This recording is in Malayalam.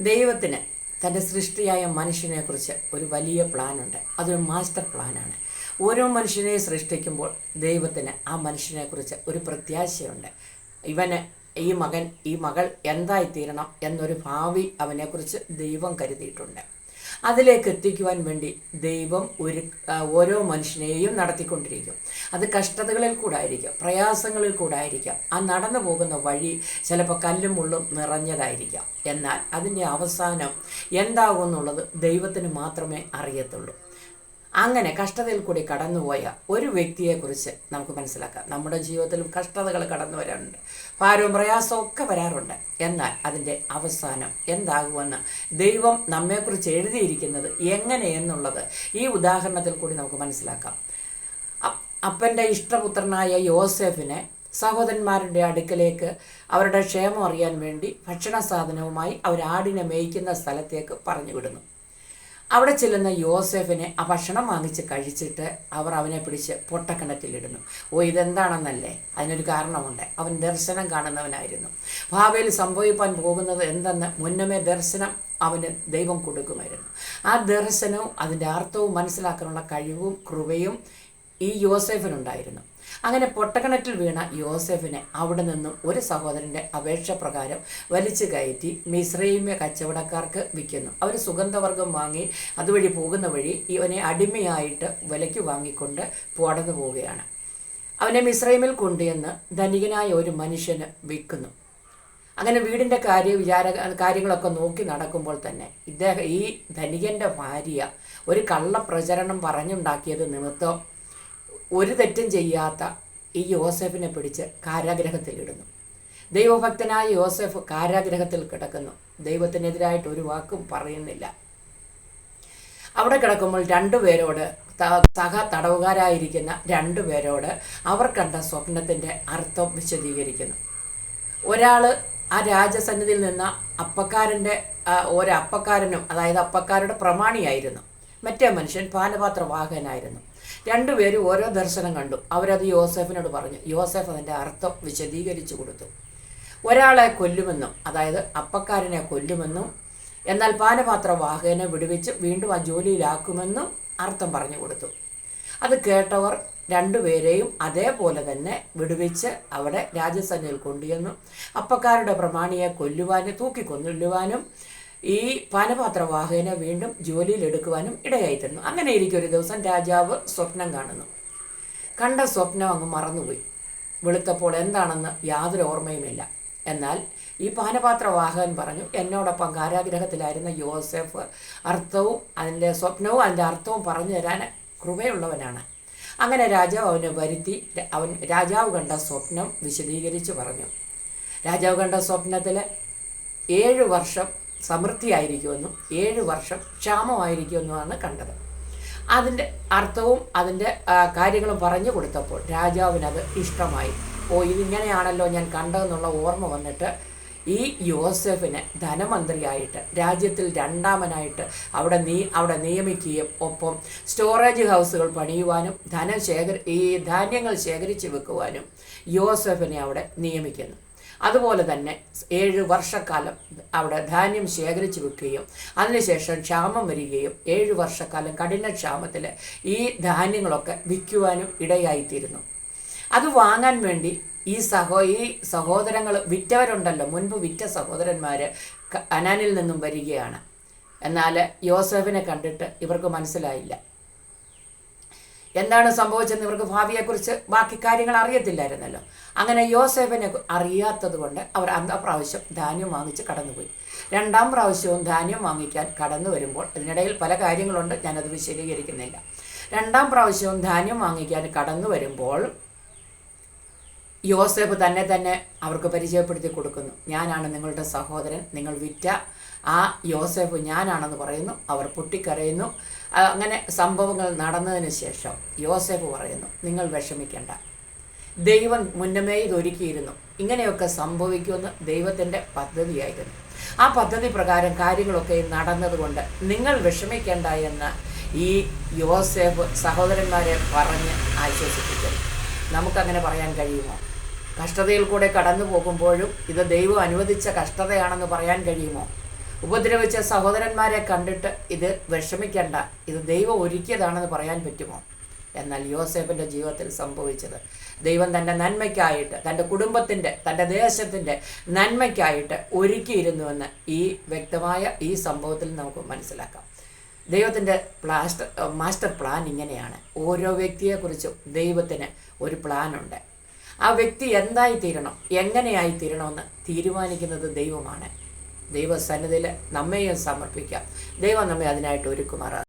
ദൈവത്തിന് തന്റെ സൃഷ്ടിയായ മനുഷ്യനെക്കുറിച്ച് ഒരു വലിയ പ്ലാനുണ്ട്. അതൊരു മാസ്റ്റർ പ്ലാനാണ്. ഓരോ മനുഷ്യനെയും സൃഷ്ടിക്കുമ്പോൾ ദൈവത്തിന് ആ മനുഷ്യനെക്കുറിച്ച് ഒരു പ്രത്യാശയുണ്ട്. ഇവന് ഈ മകൻ ഈ മകൾ എന്തായിത്തീരണം എന്നൊരു ഭാവി അവനെക്കുറിച്ച് ദൈവം കരുതിയിട്ടുണ്ട്. അതിലേക്ക് എത്തിക്കുവാൻ വേണ്ടി ദൈവം ഒരു ഓരോ മനുഷ്യനെയും നടത്തിക്കൊണ്ടിരിക്കും. അത് കഷ്ടതകളിൽ കൂടെ ആയിരിക്കാം പ്രയാസങ്ങളിൽ കൂടെ ആയിരിക്കാം ആ നടന്നു പോകുന്ന വഴി ചിലപ്പോൾ കല്ലും മുള്ളും നിറഞ്ഞതായിരിക്കാം. എന്നാൽ അതിന്റെ അവസാനം എന്താകുമെന്നുള്ളത് ദൈവത്തിന് മാത്രമേ അറിയത്തുള്ളൂ. അങ്ങനെ കഷ്ടതയിൽ കൂടി കടന്നുപോയ ഒരു വ്യക്തിയെക്കുറിച്ച് നമുക്ക് മനസ്സിലാക്കാം. നമ്മുടെ ജീവിതത്തിലും കഷ്ടതകൾ കടന്നു വരാറുണ്ട്. ഭാരവും പ്രയാസവും ഒക്കെ വരാറുണ്ട്. എന്നാൽ അതിന്റെ അവസാനം എന്താകുമെന്ന് ദൈവം നമ്മെക്കുറിച്ച് എഴുതിയിരിക്കുന്നത് എങ്ങനെ എന്നുള്ളത് ഈ ഉദാഹരണത്തിൽ കൂടി നമുക്ക് മനസ്സിലാക്കാം. അപ്പ് അപ്പന്റെ ഇഷ്ടപുത്രനായ യോസെഫിനെ സഹോദരന്മാരുടെ അടുക്കലേക്ക് അവരുടെ ക്ഷേമം അറിയാൻ വേണ്ടി ഭക്ഷണ സാധനവുമായി അവർ ആടിനെ മേയ്ക്കുന്ന സ്ഥലത്തേക്ക് പറഞ്ഞു വിടുന്നു അവിടെ ചെല്ലുന്ന യോസെഫിനെ ആ ഭക്ഷണം വാങ്ങിച്ച് കഴിച്ചിട്ട് അവർ അവനെ പിടിച്ച് പൊട്ടക്കിണറ്റിലിടുന്നു. ഓ ഇതെന്താണെന്നല്ലേ? അതിനൊരു കാരണമുണ്ട്. അവൻ ദർശനം കാണുന്നവനായിരുന്നു. ഭാവിയിൽ സംഭവിക്കാൻ പോകുന്നത് എന്തെന്ന് മുന്നമേ ദർശനം അവന് ദൈവം കൊടുക്കുമായിരുന്നു. ആ ദർശനവും അതിന്റെ അർത്ഥവും മനസ്സിലാക്കാനുള്ള കഴിവും കൃപയും ഈ യോസെഫിനുണ്ടായിരുന്നു. അങ്ങനെ പൊട്ടക്കിണറ്റിൽ വീണ യോസെഫിനെ അവിടെ നിന്നും ഒരു സഹോദരന്റെ അപേക്ഷ പ്രകാരം വലിച്ചു കയറ്റി മിശ്രൈമ്യ കച്ചവടക്കാർക്ക് വിൽക്കുന്നു. അവർ സുഗന്ധവർഗം വാങ്ങി അതുവഴി പോകുന്ന വഴി ഇവനെ അടിമയായിട്ട് വിലയ്ക്ക് വാങ്ങിക്കൊണ്ട് പോടന്നു പോവുകയാണ്. അവനെ മിശ്രൈമിൽ കൊണ്ടുവന്ന് ധനികനായ ഒരു മനുഷ്യന് വിൽക്കുന്നു. അങ്ങനെ വീടിന്റെ കാര്യ വിചാര കാര്യങ്ങളൊക്കെ നോക്കി നടക്കുമ്പോൾ തന്നെ ഇദ്ദേഹം ഈ ധനികന്റെ ഭാര്യ ഒരു കള്ളപ്രചരണം പറഞ്ഞുണ്ടാക്കിയത് നിമിത്തം ഒരു തെറ്റും ചെയ്യാത്ത ഈ യോസെഫിനെ പിടിച്ച് കാരാഗ്രഹത്തിലിടുന്നു ദൈവഭക്തനായ യോസെഫ് കാരാഗ്രഹത്തിൽ കിടക്കുന്നു. ദൈവത്തിനെതിരായിട്ട് ഒരു വാക്കും പറയുന്നില്ല. അവിടെ കിടക്കുമ്പോൾ രണ്ടുപേരോട് സഹ തടവുകാരായിരിക്കുന്ന രണ്ടുപേരോട് അവർ കണ്ട സ്വപ്നത്തിന്റെ അർത്ഥം വിശദീകരിക്കുന്നു. ഒരാൾ ആ രാജസന്നിധിയിൽ നിന്ന അപ്പക്കാരന്റെ ഒരപ്പക്കാരനും അതായത് അപ്പക്കാരുടെ പ്രമാണിയായിരുന്നു. മറ്റേ മനുഷ്യൻ പാനപാത്ര വാഹകനായിരുന്നു രണ്ടുപേരും ഓരോ ദർശനം കണ്ടു. അവരത് യോസെഫിനോട് പറഞ്ഞു. യോസെഫ് അതിന്റെ അർത്ഥം വിശദീകരിച്ചു കൊടുത്തു. ഒരാളെ കൊല്ലുമെന്നും അതായത് അപ്പക്കാരനെ കൊല്ലുമെന്നും എന്നാൽ പാനപാത്ര വാഹകനെ വിടുവിച്ച് വീണ്ടും ആ ജോലിയിലാക്കുമെന്നും അർത്ഥം പറഞ്ഞു കൊടുത്തു. അത് കേട്ടവർ രണ്ടുപേരെയും അതേപോലെ തന്നെ വിടുവിച്ച് അവിടെ രാജസന്നിധിയിൽ കൊണ്ടുവന്നു അപ്പക്കാരുടെ പ്രമാണിയെ കൊല്ലുവാനും തൂക്കിക്കൊല്ലുവാനും ഈ പാനപാത്രവാഹകനെ വീണ്ടും ജോലിയിൽ എടുക്കുവാനും ഇടയായിത്തീർന്നു അങ്ങനെ ഇരിക്കും ഒരു ദിവസം രാജാവ് സ്വപ്നം കാണുന്നു. കണ്ട സ്വപ്നം അങ്ങ് മറന്നുപോയി. വെളുത്തപ്പോൾ എന്താണെന്ന് യാതൊരു ഓർമ്മയുമില്ല. എന്നാൽ ഈ പാനപാത്രവാഹകൻ പറഞ്ഞു എന്നോടൊപ്പം കാരാഗ്രഹത്തിലായിരുന്ന യോസെഫ് അർത്ഥവും അതിന്റെ സ്വപ്നവും അതിന്റെ അർത്ഥവും പറഞ്ഞു തരാൻ കൃപയുള്ളവനാണ്. അങ്ങനെ രാജാവ് അവനെ വരുത്തി അവൻ രാജാവ് കണ്ട സ്വപ്നം വിശദീകരിച്ച് പറഞ്ഞു. രാജാവ് കണ്ട സ്വപ്നത്തിൽ ഏഴ് വർഷം സമൃദ്ധിയായിരിക്കുമെന്നും ഏഴ് വർഷം ക്ഷാമമായിരിക്കുമെന്നുമാണ് കണ്ടത്. അതിന്റെ അർത്ഥവും അതിന്റെ കാര്യങ്ങളും പറഞ്ഞു കൊടുത്തപ്പോൾ രാജാവിനത് ഇഷ്ടമായി. ഓ ഇതിങ്ങനെയാണല്ലോ ഞാൻ കണ്ടതെന്നുള്ള ഓർമ്മ വന്നിട്ട് ഈ യോസെഫിനെ ധനമന്ത്രിയായിട്ട് രാജ്യത്തിൽ രണ്ടാമനായിട്ട് അവിടെ നീ അവിടെ നിയമിക്കുകയും ഒപ്പം സ്റ്റോറേജ് ഹൗസുകൾ പണിയുവാനും ധനം ശേഖരി ഈ ധാന്യങ്ങൾ ശേഖരിച്ച് വെക്കുവാനും യോസെഫിനെ അവിടെ നിയമിക്കുന്നു. അതുപോലെ തന്നെ ഏഴ് വർഷക്കാലം അവിടെ ധാന്യം ശേഖരിച്ചു വെക്കുകയും അതിനുശേഷം ക്ഷാമം വരികയും ഏഴ് വർഷക്കാലം കഠിന ക്ഷാമത്തിൽ ഈ ധാന്യങ്ങളൊക്കെ വിൽക്കുവാനും ഇടയായിത്തീരുന്നു. അത് വാങ്ങാൻ വേണ്ടി ഈ സഹോ ഈ സഹോദരങ്ങൾ വിറ്റവരുണ്ടല്ലോ മുൻപ് വിറ്റ സഹോദരന്മാർ അനാനിൽ നിന്നും വരികയാണ്. എന്നാൽ യോസഫിനെ കണ്ടിട്ട് ഇവർക്ക് മനസ്സിലായില്ല. എന്താണ് സംഭവിച്ചതെന്ന് ഇവർക്ക് ഭാവിയെക്കുറിച്ച് ബാക്കി കാര്യങ്ങൾ അറിയത്തില്ലായിരുന്നല്ലോ. അങ്ങനെ യോസേഫിനെ അറിയാത്തത് കൊണ്ട് അവർ അന്ന പ്രാവശ്യം ധാന്യം വാങ്ങിച്ച് കടന്നുപോയി. രണ്ടാം പ്രാവശ്യവും ധാന്യം വാങ്ങിക്കാൻ കടന്നു വരുമ്പോൾ ഇതിനിടയിൽ പല കാര്യങ്ങളുണ്ട് ഞാനത് വിശദീകരിക്കുന്നില്ല. രണ്ടാം പ്രാവശ്യവും ധാന്യം വാങ്ങിക്കാൻ കടന്നു വരുമ്പോൾ യോസേഫ് തന്നെ തന്നെ അവർക്ക് പരിചയപ്പെടുത്തി കൊടുക്കുന്നു. ഞാനാണ് നിങ്ങളുടെ സഹോദരൻ നിങ്ങൾ വിറ്റ ആ യോസേഫ് ഞാനാണെന്ന് പറയുന്നു അവർ പൊട്ടിക്കരയുന്നു. അങ്ങനെ സംഭവങ്ങൾ നടന്നതിന് ശേഷം യോസേഫ് പറയുന്നു നിങ്ങൾ വിഷമിക്കേണ്ട. ദൈവം മുന്നമേ ഇതൊരുക്കിയിരുന്നു. ഇങ്ങനെയൊക്കെ സംഭവിക്കുമെന്ന് ദൈവത്തിന്റെ പദ്ധതിയായിരുന്നു. ആ പദ്ധതി പ്രകാരം കാര്യങ്ങളൊക്കെ നടന്നതുകൊണ്ട് നിങ്ങൾ വിഷമിക്കേണ്ട എന്ന് ഈ യോസേഫ് സഹോദരന്മാരെ പറഞ്ഞ് ആശ്വസിപ്പിക്കുന്നു. നമുക്കങ്ങനെ പറയാൻ കഴിയുമോ? കഷ്ടതയിൽ കൂടെ കടന്നു പോകുമ്പോഴും ഇത് ദൈവം അനുവദിച്ച കഷ്ടതയാണെന്ന് പറയാൻ കഴിയുമോ? ഉപദ്രവിച്ച സഹോദരന്മാരെ കണ്ടിട്ട് ഇത് വിഷമിക്കേണ്ട. ഇത് ദൈവം ഒരുക്കിയതാണെന്ന് പറയാൻ പറ്റുമോ? എന്നാൽ യോസേഫിന്റെ ജീവിതത്തിൽ സംഭവിച്ചത് ദൈവം തന്റെ നന്മയ്ക്കായിട്ട് തന്റെ കുടുംബത്തിന്റെ തന്റെ ദേശത്തിന്റെ നന്മയ്ക്കായിട്ട് ഒരുക്കിയിരുന്നുവെന്ന് ഈ വ്യക്തമായ ഈ സംഭവത്തിൽ നമുക്ക് മനസ്സിലാക്കാം. ദൈവത്തിന്റെ പ്ലാസ്റ്റർ മാസ്റ്റർ പ്ലാൻ ഇങ്ങനെയാണ്. ഓരോ വ്യക്തിയെക്കുറിച്ചും ദൈവത്തിന് ഒരു പ്ലാനുണ്ട് ആ വ്യക്തി എന്തായി തീരണം എങ്ങനെയായി തീരണമെന്ന് തീരുമാനിക്കുന്നത് ദൈവമാണ്. ദൈവസന്നിധിയിൽ നമ്മെയും സമർപ്പിക്കാം. ദൈവം നമ്മെ അതിനായിട്ട് ഒരുക്കുമാറാണ്